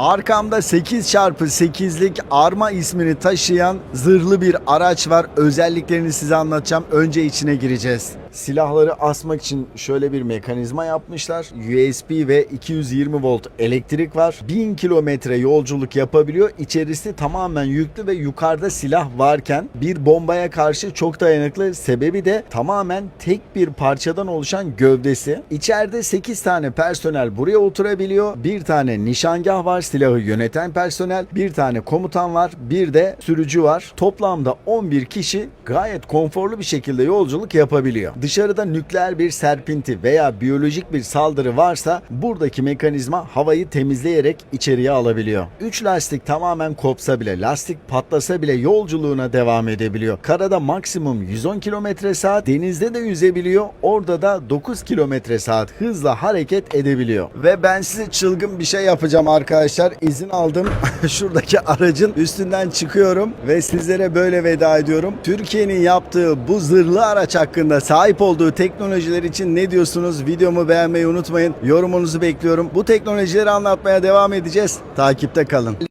Arkamda 8x8'lik Arma ismini taşıyan zırhlı bir araç var. Özelliklerini size anlatacağım. Önce içine gireceğiz. Silahları asmak için şöyle bir mekanizma yapmışlar. USB ve 220 volt elektrik var. 1000 kilometre yolculuk yapabiliyor. İçerisi tamamen yüklü ve yukarıda silah varken bir bombaya karşı çok dayanıklı. Sebebi de tamamen tek bir parçadan oluşan gövdesi. İçeride 8 tane personel buraya oturabiliyor. Bir tane nişangah var silahı yöneten personel. Bir tane komutan var. Bir de sürücü var. Toplamda 11 kişi gayet konforlu bir şekilde yolculuk yapabiliyor. Dışarıda nükleer bir serpinti veya biyolojik bir saldırı varsa buradaki mekanizma havayı temizleyerek içeriye alabiliyor. 3 lastik tamamen kopsa bile, lastik patlasa bile yolculuğuna devam edebiliyor. Karada maksimum 110 km saat, denizde de yüzebiliyor. Orada da 9 km saat hızla hareket edebiliyor. Ve ben size çılgın bir şey yapacağım arkadaşlar. İzin aldım. Şuradaki aracın üstünden çıkıyorum ve sizlere böyle veda ediyorum. Türkiye'nin yaptığı bu zırhlı araç hakkında sahip olduğu teknolojiler için ne diyorsunuz? Videomu beğenmeyi unutmayın. Yorumunuzu bekliyorum. Bu teknolojileri anlatmaya devam edeceğiz. Takipte kalın.